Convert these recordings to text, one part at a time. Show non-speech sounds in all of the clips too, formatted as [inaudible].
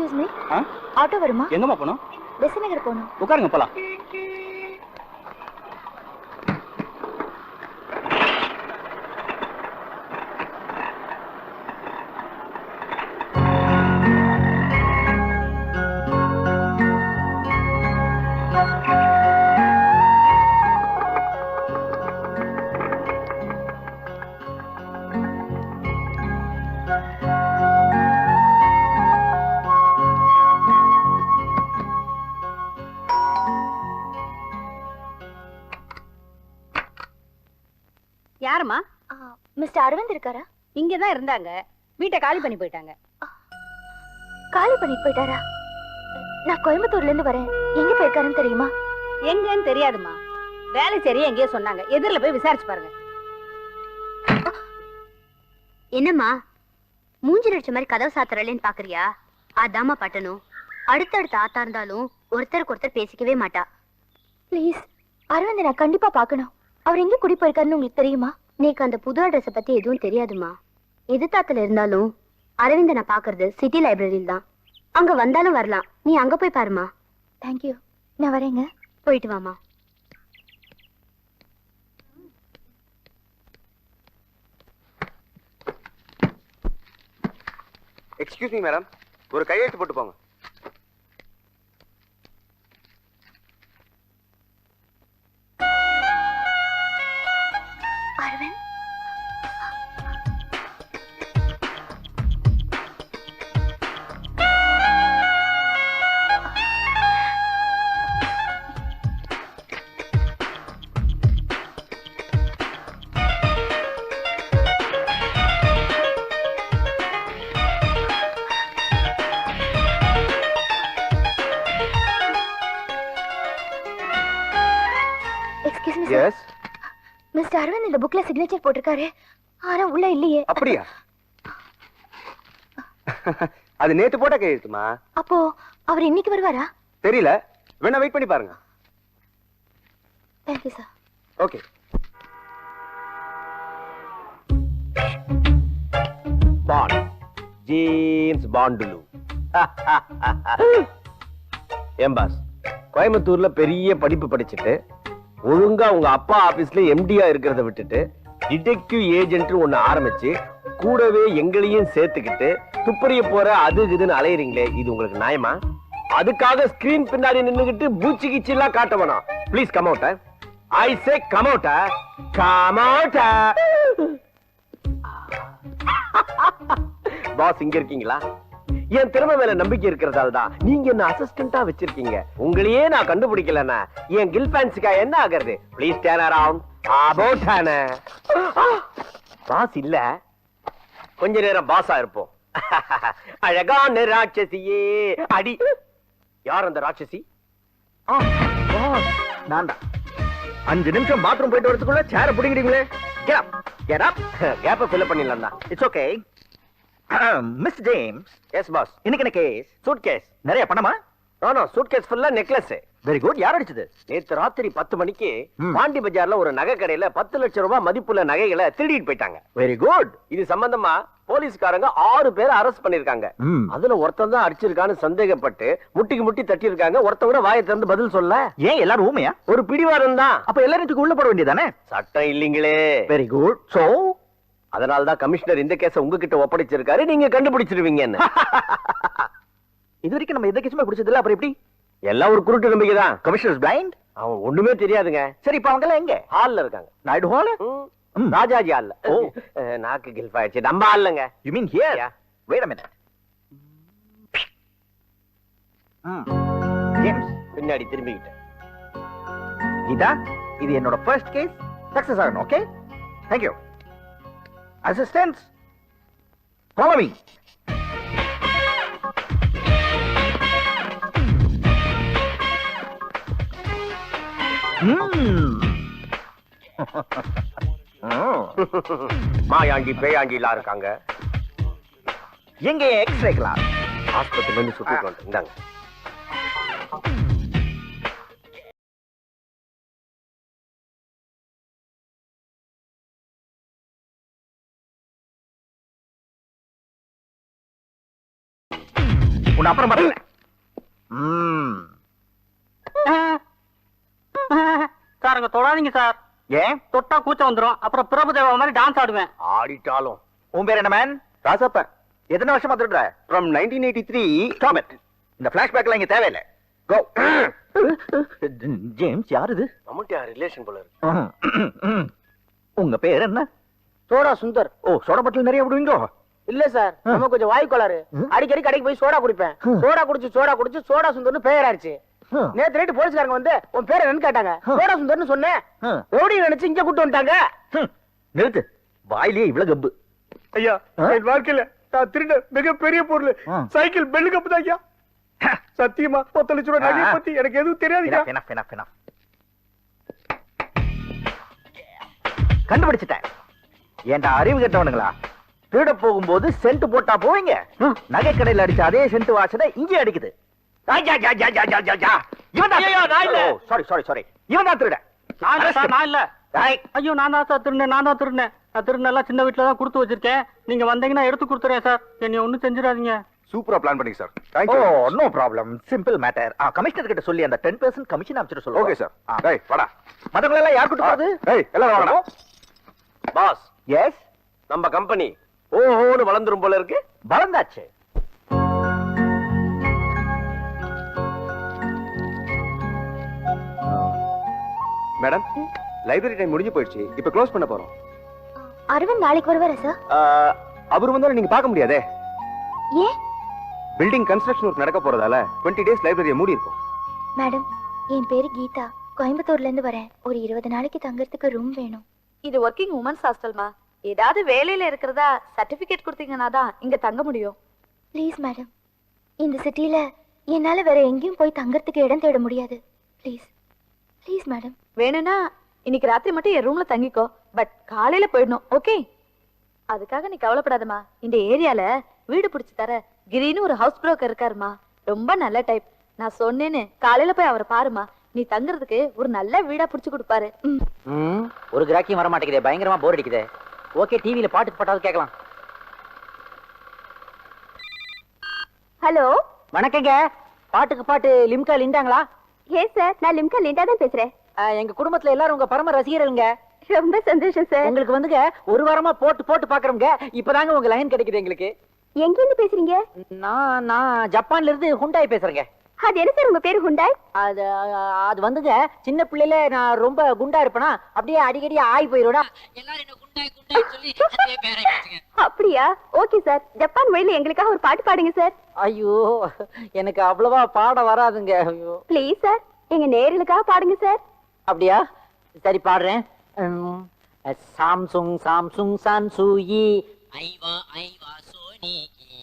Excuse me auto வருமா? எங்கம்மா போனோம் பெசநகர் போகணும். உட்காருங்க போலாம். யாரும்மா? மிஸ்டர் அரவிந்த் இருக்காரா? இங்கதான் இருந்தாங்க. வீட்டை காலி பண்ணி போயிட்டாங்க. காலி பண்ணிட்டு போயிட்டாரா? நான் கோயம்புத்தூர்ல இருந்து வரேன். எங்க போயிருக்காருன்னு தெரியுமா? எங்கன்னு தெரியாதும்மா. வேலை சரியா எங்கேயோ சொன்னாங்க. எதிரில போய் விசாரிச்சு பாருங்க. என்னம்மா? மூஞ்சி நடிச்ச மாதிரி கதவு சாத்துறலேன்னு பாக்குறியா? அதாம்மா பட்டணும். அடுத்தடுத்த ஆத்தா இருந்தாலும் ஒருத்தருக்கு ஒருத்தர் பேசிக்கவே மாட்டா. ப்ளீஸ் அரவிந்த் நான் கண்டிப்பா பார்க்கணும். அவர் எங்க குடி போயிருக்காருன்னு உங்களுக்கு தெரியுமா? நீக்கு அந்த புது அட்ரஸ பத்தி எதுவும் தெரியாதுமா? எதிர்த்தாத்துல இருந்தாலும் அரவிந்த நான் பாக்குறது சிட்டி லைப்ரரியில் தான். அங்க வந்தாலும் வரலாம். நீ அங்க போய் பாருமா. தேங்க்யூ நான் வரேங்க. போயிட்டு வாமா எக்ஸ்கியூஸ் மீ மேடம் ஒரு கையெழுத்து போட்டு போங்க. அரவிந்த் மிஸ்டர் அரவிந்த் இந்த புக்ல சிக்னேச்சர் போட்டிருக்காரு. ஆனா உள்ள இல்லையே. அப்படியா? அது நேத்து போட்ட கையெழுத்துமா அப்போ அவர் இன்னைக்கு வருவாரா? தெரியல. வேணா வெயிட் பண்ணி பாருங்க. Thank you sir okay Bond James பாண்டுலு ஏன் பாஸ் கோயம்புத்தூர்ல பெரிய படிப்பு படிச்சுட்டு ஒழுங்கா உங்க அப்பா ஆபீஸ்ல எம்டியா இருக்கிறத விட்டுட்டு டிடெக்டிவ் ஏஜென்ட் ஒண்ணு ஆரம்பிச்சு கூடவே எங்களையும் சேர்த்துக்கிட்டு துப்பறிய போற அது இதுன்னு அலையறீங்களே இது உங்களுக்கு நியாயமா? அதுக்காக ஸ்கிரீன் பின்னாடி நின்னுகிட்டு பூச்சி கிச்சி எல்லாம் காட்ட வேணாம் please come out I say come out come out boss இங்க இருக்கீங்களா? என் திறமை மேல நம்பிக்கை இருக்கிறதால தான் நீங்க என்ன அசிஸ்டண்டா வச்சிருக்கீங்க. உங்களையே நான் கண்டுபிடிக்கலன்னா என் கில் ஃபேன்ஸுக்கா என்ன ஆகுறது? Please turn around about boss இல்ல. கொஞ்ச நேரம் பாஸா இருப்போம். [laughs] அழகான ராட்சசியே. அடி. யார் அந்த ராட்சசி? நான் தான். அஞ்சு நிமிஷம் பாத்ரூம் போயிட்டு வரதுக்குள்ள சேர பிடிக்கிறீங்களே கெட் அப் கேப்ப ஃபில் பண்ணிடலாம் தான். It's okay miss James yes boss இன்னைக்கு என்ன கேஸ் சூட் கேஸ் நிறைய பணமா? நோ சூட் கேஸ் ஃபுல்லா நெக்லஸ் வெரி குட் யார் அடிச்சது? நேத்து ராத்திரி பத்து மணிக்கு. பாண்டி பஜார்ல ஒரு நகை கடையில பத்து லட்சம் ரூபாய் மதிப்புள்ள நகைகளை திருடிட்டு போயிட்டாங்க. வெரி குட் இது சம்பந்தமா போலீஸ்காரங்க ஆறு பேரை அரெஸ்ட் பண்ணிருக்காங்க. அதுல ஒருத்தன் தான் அடிச்சிருக்கான்னு சந்தேகப்பட்டு முட்டிக்கு முட்டி தட்டி இருக்காங்க ஒருத்தன் கூட வாயை திறந்து பதில் சொல்ல ஏன் எல்லாரும் ஊமையா? ஒரு பிடிவாரம் தான். அப்ப எல்லாரும் உள்ள போட வேண்டியதானே சட்டம் இல்லீங்களே. வெரி குட் சோ அதனால தான் கமிஷனர் இந்த கேஸ உங்ககிட்ட ஒப்படைச்சிருக்காரு நீங்க கண்டுபிடிச்சிருவீங்கன்னு. [laughs] இது வரைக்கும் நம்ம எந்த கேஸுமே பிடிச்சது இல்ல அப்புறம் எப்படி? எல்லாம் ஒரு குருட்டு நம்பிக்கை தான் கமிஷனர் பிளைண்ட் அவன் ஒண்ணுமே தெரியாதுங்க. சரி இப்ப அவங்க எல்லாம் எங்க ஹால்ல இருக்காங்க. நாயுடு ஹால். ராஜாஜி ஹால்ல ஓ. நாக்கு கில்ஃப் ஆயிடுச்சு நம்ம ஹால்லங்க you mean here. Wait a minute பின்னாடி திரும்பிக்கிட்டேன். கீதா இது என்னோட ஃபர்ஸ்ட் கேஸ் சக்சஸ் ஆகணும் okay thank you assistance follow me Mayandi Peyandi எல்லாம் இருக்காங்க. எங்க எக்ஸ்ரே கிளாஸ் ஆஸ்பத்திரில இருந்து சுத்திட்டு வந்து உன்னை அப்புறம். சார் அங்க தொடாதீங்க சார். ஏன்? தொட்டா கூச்சம் வந்துரும். அப்புறம் பிரபுதேவா மாதிரி டான்ஸ் ஆடுவேன். ஆடிட்டாலும். உன் பேர் என்ன மேன் ராசப்ப எத்தனை வருஷமா திருடுற? From nineteen eighty three stop it இந்த பிளாஷ்பேக்லாம் இங்க தேவையில்லை. கோ ஜேம்ஸ் யார் இது நம்மகிட்ட ரிலேஷன் போல இருக்கு? உங்க பேர் என்ன? சோடா சுந்தர். ஓ சோடா பட்டில் நிறைய விடுவீங்களோ? இல்ல சார் நம்ம கொஞ்சம் வாய் கோளாறு அடிக்கடி கடைக்கு போய் சோடா குடிப்பேன். சோடா குடிச்சு சோடா குடிச்சு சோடா சுந்தர்னு பெயர் ஆயிடுச்சு. நேத்து நைட்டு போலீஸ்காரங்க வந்து உன் பேர் என்னன்னு கேட்டாங்க. சோடா சுந்தர்னு சொன்னேன். ரவுடி நினைச்சு இங்க கூட்டு வந்துட்டாங்க. நிறுத்து. வாயிலேயே இவ்வளவு கப்பு ஐயா? என் வாழ்க்கையில நான் திருட மிகப்பெரிய பொருள். சைக்கிள் பெல்லு கப்பு தான் ஐயா. சத்தியமா பத்து லட்சம் ரூபாய் நகையை. பத்தி எனக்கு எதுவும் enough. கண்டுபிடிச்சிட்டேன். ஏன்டா அறிவு கெட்டவனுங்களா? திருட போகும்போது சென்ட் போட்டா போவீங்க. நகை கடையில அடிச்ச அதே சென்ட் வாசனை இங்கே அடிக்குது. சாரி சாரி சாரி இவன் தான் திருட நான் இல்ல. ஐயோ. நான் தான் சார் திருநேன் நான் தான் நான் திருநெல்லாம் சின்ன வீட்டுல தான் கொடுத்து வச்சிருக்கேன். நீங்க வந்தீங்கன்னா எடுத்து கொடுத்துறேன் சார். என்னை ஒண்ணும் செஞ்சிடாதீங்க. சூப்பரா பிளான் பண்ணி sir oh thank you no problem simple matter commissioner கிட்ட சொல்லி அந்த டென் பர்சன்ட் கமிஷன் அமைச்சிட்டு சொல்லுங்க. ஓகே சார் டேய் வாடா. மத்தவங்க எல்லாம் யார் கூட்டு போறது? டேய் எல்லாரும் வாடா பாஸ் எஸ் நம்ம கம்பெனி ஓஹோன்னு வளர்ந்துரும் போல இருக்கு. வளர்ந்தாச்சு. மேடம் லைப்ரரி டைம் முடிஞ்சு போயிடுச்சு. இப்ப க்ளோஸ் பண்ண போறோம். அரவிந்த் நாளைக்கு வருவாரா சார்? ஆஹ், அவர் வந்தாலும் நீங்க பார்க்க முடியாதே. ஏன் பில்டிங் கன்ஸ்ட்ரக்ஷன் ஒர்க் நடக்க போறதால 20 டேஸ் லைப்ரரியை மூடி இருக்கும் மேடம் என் பேரு கீதா. கோயம்புத்தூர்ல இருந்து வரேன். ஒரு இருபது நாளைக்கு தங்கறதுக்கு ரூம் வேணும். இது ஒர்க்கிங் உமன்ஸ் ஹாஸ்டல்மா ஏதாவது வேலையில இருக்கிறதா சர்டிபிகேட் கொடுத்தீங்கன்னா தான் இங்க தங்க முடியும். ப்ளீஸ் மேடம் இந்த சிட்டில என்னால வேற எங்கேயும் போய் தங்கறதுக்கு இடம் தேட முடியாது. ப்ளீஸ் ப்ளீஸ் மேடம் வேணும்னா இன்னைக்கு ராத்திரி மட்டும் என் ரூம்ல தங்கிக்கோ. பட் காலையில போயிடணும் ஓகே அதுக்காக நீ கவலைப்படாதம்மா. இந்த ஏரியால வீடு பிடிச்சு தர கிரின்னு ஒரு ஹவுஸ் புரோக்கர் இருக்காருமா ரொம்ப நல்ல டைப் நான் சொன்னேன்னு காலையில போய் அவரை பாருமா நீ தங்குறதுக்கு ஒரு நல்ல வீடா பிடிச்சு கொடுப்பாரு. ம். ஒரு கிராக்கியும் வர மாட்டேங்குதே பயங்கரமா போர் அடிக்குதே. ஓகே டிவில பாட்டு போட்டாவது கேட்கலாம். ஹலோ? வணக்கங்க. பாட்டுக்கு பாட்டு லிம்கா லிண்டாங்களா? ஏ சார் நான் லிம்கா லிண்டா தான் பேசுறேன். எங்க குடும்பத்துல எல்லாரும் உங்க பரம ரசிகர்களுங்க. ரொம்ப சந்தோஷம் சார். உங்களுக்கு வந்துங்க ஒரு வாரமா போட்டு போட்டு பாக்குறோங்க இப்பதாங்க உங்க லைன் கிடைக்குது எங்களுக்கு. எங்க இருந்து பேசுறீங்க? நான் நான் ஜப்பான்ல இருந்து ஹுண்டாய் பேசுறேங்க. அது என்ன சார் உங்க பேரு ஹுண்டாய்? அது அது வந்துங்க சின்ன பிள்ளையில நான் ரொம்ப குண்டா இருப்பேனா அப்படியே அடிக்கடி ஆய் போயிருடா அப்படியா? Okay sir. ஜப்பான் மொழியில எங்களுக்காக ஒரு பாட்டு பாடுங்க சார். ஐயோ எனக்கு அவ்வளவா பாட வராதுங்க ஐயோ. ப்ளீஸ் சார் எங்க நேர்களுக்காக பாடுங்க சார். அப்படியா? சரி பாடுறேன். Samsung Samsung Sansui Aiwa Aiwa சோனிகி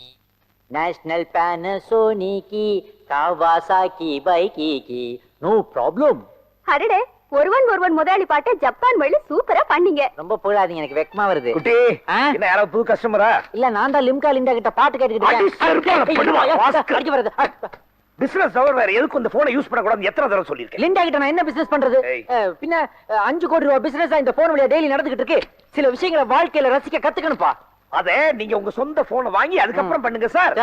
National பேனசோனிகி காவாசாக்கி பைக்கிகி நோ ப்ராப்ளம் அடடே ஒருவன் ஒருவன் முதலாளி பாட்டை ஜப்பான் மொழியில சூப்பரா பண்ணீங்க. ரொம்ப புகழாதீங்க எனக்கு வெக்கமா வருது. குட்டி ஆ? என்ன யாராவது புது கஸ்டமரா இல்ல நான் தான் லிம்கா லிண்டா கிட்ட பாட்டு அடி செருப்பால. கேட்டுக்கிட்டு வருது. பிசினஸ் அவர் வேற எதுக்கு இந்த போனை யூஸ் பண்ண கூடாது எத்தனை தடவை சொல்லிருக்கேன் லிண்டா கிட்ட நான் என்ன பிசினஸ் பண்றது? ஏய். அஹ், பின்ன அஹ், அஞ்சு கோடி ரூபாய் பிசினஸ் இந்த போன் வழியா டெய்லி நடந்துகிட்டு இருக்கு. சில விஷயங்களை வாழ்க்கையில ரசிக்க கத்துக்கணும்ப்பா. அத நீங்க உங்க சொந்த போனை வாங்கி அதுக்கப்புறம் பண்ணுங்க சார்.